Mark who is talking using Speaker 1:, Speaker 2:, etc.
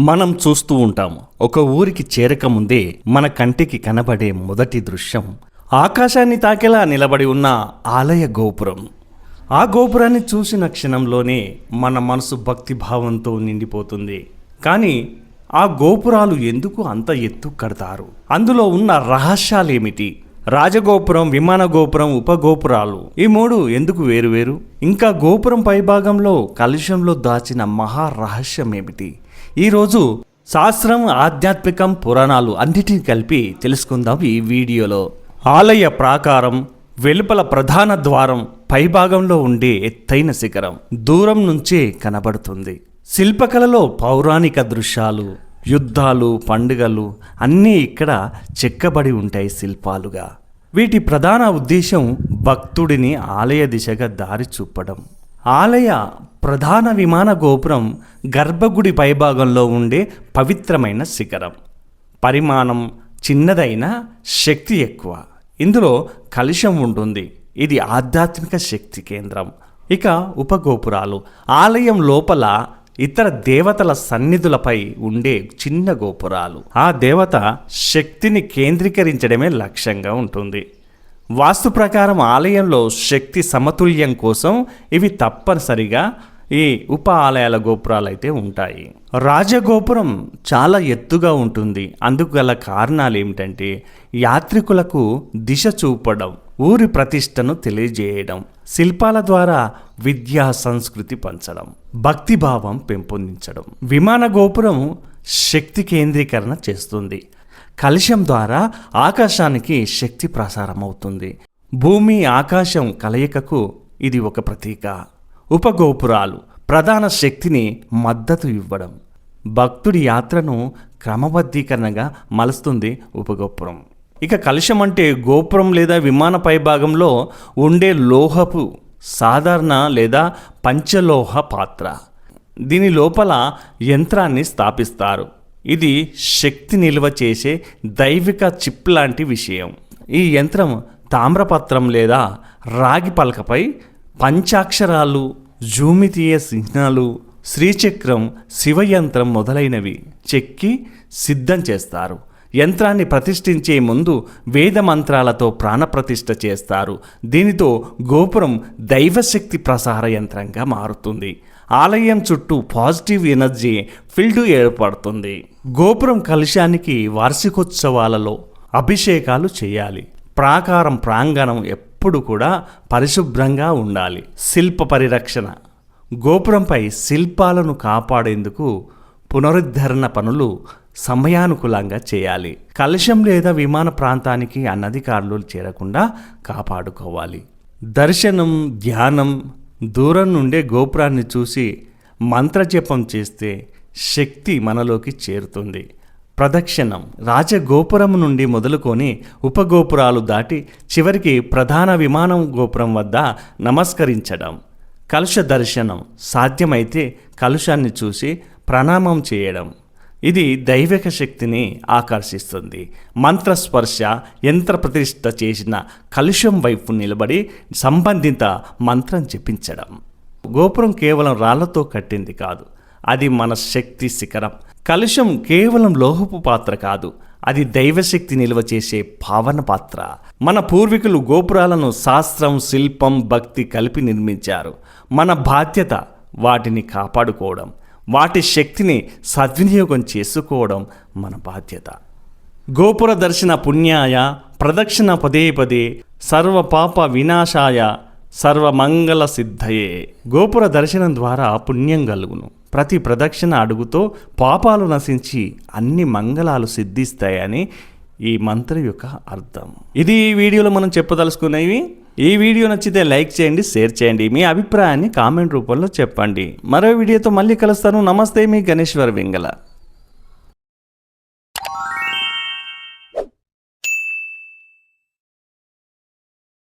Speaker 1: మనం చూస్తూ ఉంటాం ఒక ఊరికి చేరక ముందే మన కంటికి కనబడే మొదటి దృశ్యం ఆకాశాన్ని తాకేలా నిలబడి ఉన్న ఆలయ గోపురం. ఆ గోపురాన్ని చూసిన క్షణంలోనే మన మనసు భక్తిభావంతో నిండిపోతుంది. కానీ ఆ గోపురాలు ఎందుకు అంత ఎత్తు కడతారు? అందులో ఉన్న రహస్యాలేమిటి? రాజగోపురం విమాన గోపురం ఉపగోపురాలు ఈ మూడు ఎందుకు వేరువేరు ఇంకా గోపురం పైభాగంలో కలుషంలో దాచిన మహా రహస్యం ఏమిటి ఈరోజు శాస్త్రం ఆధ్యాత్మికం పురాణాలు అన్నిటిని కలిపి తెలుసుకుందాం ఈ వీడియోలో. ఆలయ ప్రాకారం వెలుపల ప్రధాన ద్వారం పైభాగంలో ఉండే ఎత్తైన శిఖరం దూరం నుంచే కనబడుతుంది. శిల్పకళలో పౌరాణిక దృశ్యాలు యుద్ధాలు పండుగలు అన్నీ ఇక్కడ చెక్కబడి ఉంటాయి శిల్పాలుగా. వీటి ప్రధాన ఉద్దేశం భక్తుడిని ఆలయ దిశగా దారి చూపడం. ఆలయ ప్రధాన విమాన గోపురం గర్భగుడి పైభాగంలో ఉండే పవిత్రమైన శిఖరం. పరిమాణం చిన్నదైన శక్తి ఎక్కువ. ఇందులో కలుషం ఉంటుంది. ఇది ఆధ్యాత్మిక శక్తి కేంద్రం. ఇక ఉపగోపురాలు. ఆలయం లోపల ఇతర దేవతల సన్నిధులపై ఉండే చిన్న గోపురాలు. ఆ దేవత శక్తిని కేంద్రీకరించడమే లక్ష్యంగా ఉంటుంది. వాస్తు ప్రకారం ఆలయంలో శక్తి సమతుల్యం కోసం ఇవి తప్పనిసరిగా ఈ ఉప ఆలయాల గోపురాలు అయితే ఉంటాయి. రాజగోపురం చాలా ఎత్తుగా ఉంటుంది. అందుకు గల కారణాలు ఏమిటంటే యాత్రికులకు దిశ చూపడం ఊరి ప్రతిష్టను తెలియజేయడం శిల్పాల ద్వారా విద్యా సంస్కృతి పంచడం భక్తిభావం పెంపొందించడం. విమాన గోపురం శక్తి కేంద్రీకరణ చేస్తుంది. కలుషం ద్వారా ఆకాశానికి శక్తి ప్రసారం అవుతుంది భూమి ఆకాశం కలయికకు ఇది ఒక ప్రతీక. ఉపగోపురాలు ప్రధాన శక్తిని మద్దతు ఇవ్వడం. భక్తుడి యాత్రను క్రమబద్ధీకరణగా మలుస్తుంది ఉపగోపురం. ఇక కలుషం అంటే గోపురం లేదా విమాన పైభాగంలో ఉండే లోహపు సాధారణ లేదా పంచలోహ పాత్ర. దీని లోపల యంత్రాన్ని స్థాపిస్తారు. ఇది శక్తి నిల్వ చేసే దైవిక చిప్ లాంటి విషయం. ఈ యంత్రం తామ్రపత్రం లేదా రాగి పలకపై పంచాక్షరాలు జూమితీయ చిహ్నాలు శ్రీచక్రం శివయంత్రం మొదలైనవి చెక్కి సిద్ధం చేస్తారు. యంత్రాన్ని ప్రతిష్ఠించే ముందు వేద మంత్రాలతో ప్రాణప్రతిష్ఠ చేస్తారు. దీనితో గోపురం దైవశక్తి ప్రసార యంత్రంగా మారుతుంది. ఆలయం చుట్టూ పాజిటివ్ ఎనర్జీ ఫీల్డ్ ఏర్పడుతుంది. గోపురం కలుషానికి వార్షికోత్సవాలలో అభిషేకాలు చేయాలి. ప్రాకారం ప్రాంగణం ఎప్పుడు కూడా పరిశుభ్రంగా ఉండాలి. శిల్ప పరిరక్షణ. గోపురంపై శిల్పాలను కాపాడేందుకు పునరుద్ధరణ పనులు సమయానుకూలంగా చేయాలి. కలుషం లేదా విమాన ప్రాంతానికి అనధికారులు చేరకుండా కాపాడుకోవాలి. దర్శనం ధ్యానం దూరం నుండే గోపురాన్ని చూసి మంత్రజపం చేస్తే శక్తి మనలోకి చేరుతుంది. ప్రదక్షిణం. రాజగోపురం నుండి మొదలుకొని ఉపగోపురాలు దాటి చివరికి ప్రధాన విమానం గోపురం వద్ద నమస్కరించడం. కలుష దర్శనం. సాధ్యమైతే కలుషాన్ని చూసి ప్రణామం చేయడం. ఇది దైవిక శక్తిని ఆకర్షిస్తుంది. మంత్రస్పర్శ యంత్ర ప్రతిష్ట చేసిన కలుషం వైపు నిలబడి సంబంధిత మంత్రం జపించడం. గోపురం కేవలం రాళ్ళతో కట్టింది కాదు. అది మన శక్తి శిఖరం. కలుషం కేవలం లోహపు పాత్ర కాదు. అది దైవశక్తి నిల్వ చేసే భావన పాత్ర. మన పూర్వీకులు గోపురాలను శాస్త్రం శిల్పం భక్తి కలిపి నిర్మించారు. మన బాధ్యత వాటిని కాపాడుకోవడం. వాటి శక్తిని సద్వినియోగం చేసుకోవడం మన బాధ్యత. గోపుర దర్శన పుణ్యాయ ప్రదక్షిణ పదే పదే సర్వ పాప వినాశాయ సర్వమంగళ సిద్ధయే. గోపుర దర్శనం ద్వారా పుణ్యం కలుగును. ప్రతి ప్రదక్షిణ అడుగుతో పాపాలు నశించి అన్ని మంగళాలు సిద్ధిస్తాయని ఈ మంత్రం యొక్క అర్థం. ఇది వీడియోలో మనం చెప్పదలుచుకునేవి ఈ వీడియో నచ్చితే లైక్ చేయండి షేర్ చేయండి మీ అభిప్రాయాన్ని కామెంట్ రూపంలో చెప్పండి. మరో వీడియోతో మళ్ళీ కలుస్తాను. నమస్తే మీ గణేశ్వర్ వెంగళ.